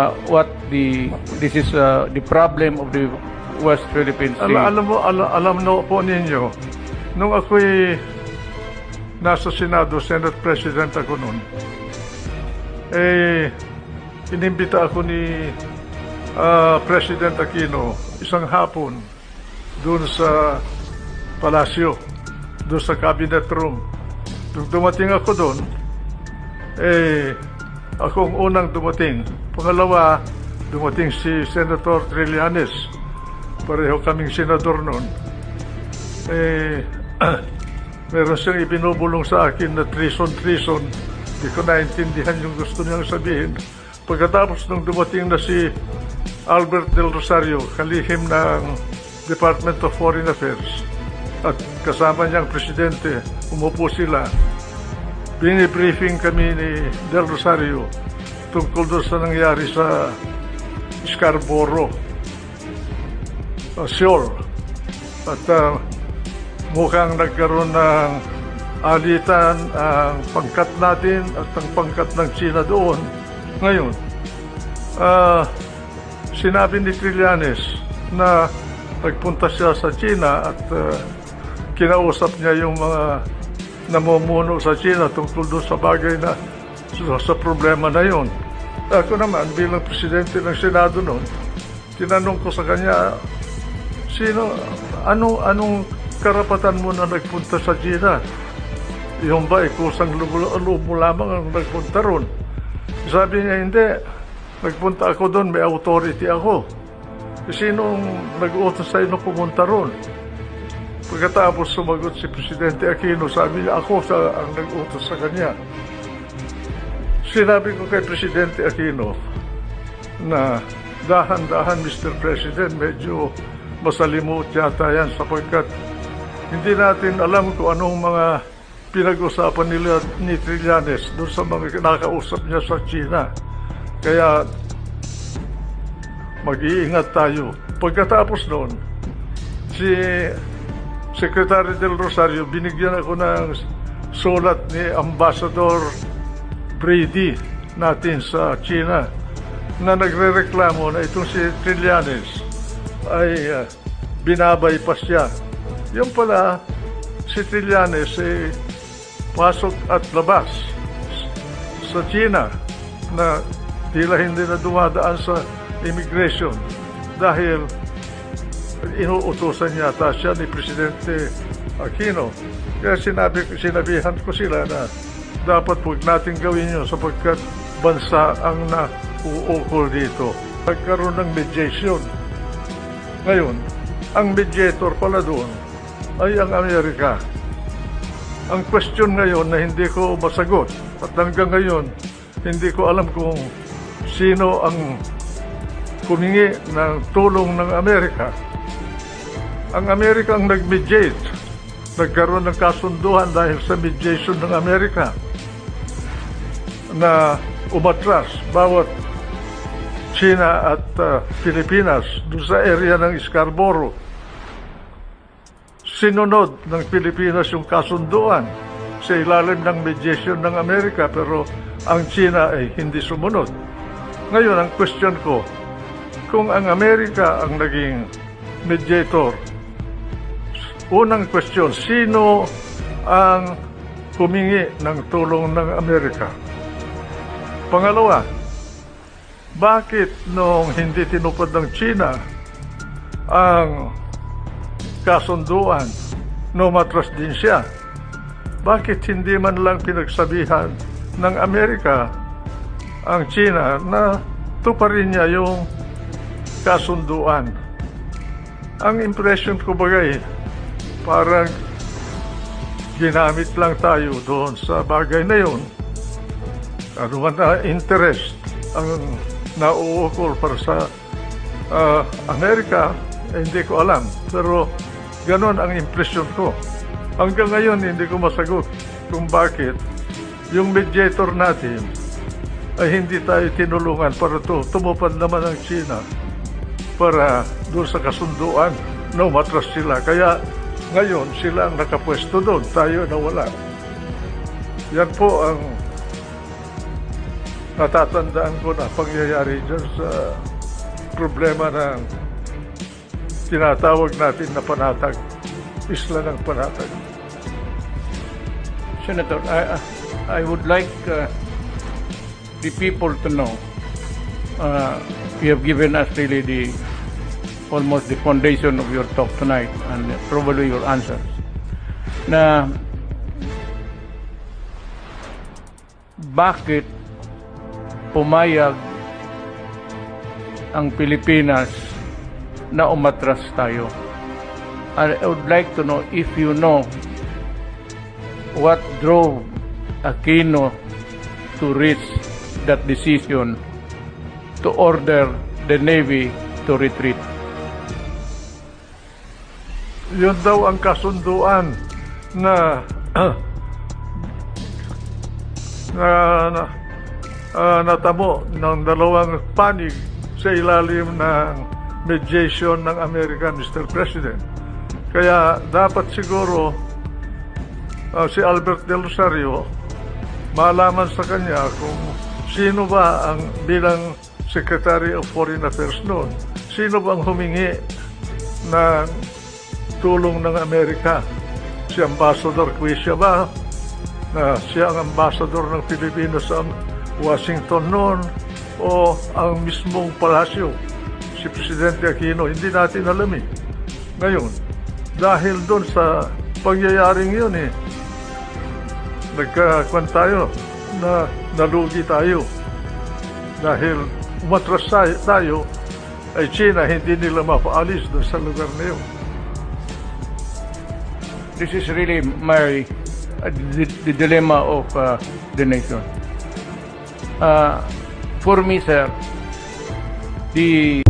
uh, what the this is uh, the problem of the West Philippine Sea. Ala, alam mo, ala, alam no po ninyo, nung ako'y nasa Senado, Senate President ako noon, eh, inimbita ako ni ah, President Aquino isang hapon doon sa palasyo, doon sa cabinet room. Nung dumating ako doon, eh, ako ang unang dumating. Pangalawa, dumating si Senator Trillanes. Pareho kaming senador noon. Eh, meron siyang ibinubulong sa akin na treason-treason. Hindi ko naintindihan yung gusto niyang sabihin. Pagkatapos nung dumating na si Albert Del Rosario, kalihim ng Department of Foreign Affairs, at kasama niyang presidente, umupo sila. Binibriefing kami ni Del Rosario tungkol doon sa nangyari sa Scarborough, uh, Seoul. At uh, mukhang nagkaroon ng alitan ang pangkat natin at ang pangkat ng China doon. Ngayon, ah, sinabi ni Trillanes na nagpunta siya sa China at ah, kinausap niya yung mga namumuno sa China tungkol doon sa bagay na sa, sa problema na yon. Ako naman, bilang presidente ng Senado noon, tinanong ko sa kanya, sino, ano, anong karapatan mo na nagpunta sa China? Yung ba, eh, kusang loob mo lamang ang nagpunta ron. Sabi niya, hindi. Nagpunta ako doon, may authority ako. Eh, Sinong nag-utos sa'yo na pumunta ron? Pagkatapos sumagot si Presidente Aquino, sabi niya, ako sa, ang nag-utos sa kanya. Sinabi ko kay Presidente Aquino na dahan-dahan, Mr. President, medyo masalimuot yata yan sapagkat hindi natin alam kung anong mga pinag-usapan nila ni Trillanes doon sa mga nakausap niya sa China. Kaya mag-iingat tayo. Pagkatapos noon, si Secretary Del Rosario, binigyan ako ng sulat ni Ambassador Brady natin sa China na nagre-reklamo na itong si Trillanes ay uh, binabypass siya. Yung pala, si Trillanes eh, pasok at labas sa China na tila hindi na dumadaan sa immigration dahil inuutosan yata siya ni Presidente Aquino. Kaya sinabi, sinabihan ko sila na dapat huwag natin gawin yun sapagkat bansa ang nauukol dito. Nagkaroon ng mediation. Ngayon, ang mediator pala doon ay ang Amerika. Ang question ngayon na hindi ko masagot at hanggang ngayon hindi ko alam kung sino ang kumingi ng tulong ng Amerika. Ang Amerika ang nag-mediate. Nagkaroon ng kasunduan dahil sa mediation ng Amerika na umatras bawat China at uh, Pilipinas doon sa area ng Scarborough. Sinunod ng Pilipinas yung kasunduan sa ilalim ng mediation ng Amerika pero ang China ay hindi sumunod. Ngayon, ang question ko, kung ang Amerika ang naging mediator, unang question, sino ang humingi ng tulong ng Amerika? Pangalawa, bakit nung hindi tinupad ng China ang kasunduan, numatras din siya? Bakit hindi man lang pinagsabihan ng Amerika ang China na tuparin niya yung kasunduan? Ang impression ko bagay, parang ginamit lang tayo doon sa bagay na yun. Ano man na interest ang nauukol para sa ah, Amerika, eh, hindi ko alam. Pero ganon ang impression ko. Hanggang ngayon, hindi ko masagot kung bakit yung mediator natin ay hindi tayo tinulungan para to tumupad naman ang China para doon sa kasunduan na umatras sila. Kaya ngayon sila ang nakapwesto doon, tayo na wala. Yan po ang natatandaan ko na pangyayari dyan sa problema ng tinatawag natin na panatag. Isla ng panatag. Senator, I, I would like uh, the people to know uh, you have given us really the almost the foundation of your talk tonight and probably your answers. Na bakit pumayag ang Pilipinas na umatras tayo? And I would like to know if you know what drove Aquino to reach that decision to order the Navy to retreat. Yun daw ang kasunduan na na, na ah, natamo ng dalawang panig sa ilalim ng mediation ng American Mr. President. Kaya dapat siguro ah, si Albert Del Rosario malaman sa kanya kung sino ba ang bilang Secretary of Foreign Affairs noon, sino bang humingi ng tulong ng Amerika. Si Ambassador Quisha ba? Na siya ang ambassador ng Pilipinas sa Washington noon o ang mismong palasyo, si Presidente Aquino, hindi natin alam eh. Ngayon, dahil doon sa pangyayaring yun eh, nagkakwan tayo na nalugi tayo. Dahil umatras tayo, ay China hindi nila mapaalis doon sa lugar na yun. This is really my uh, the, the dilemma of uh, the nation. Uh, for me, sir, the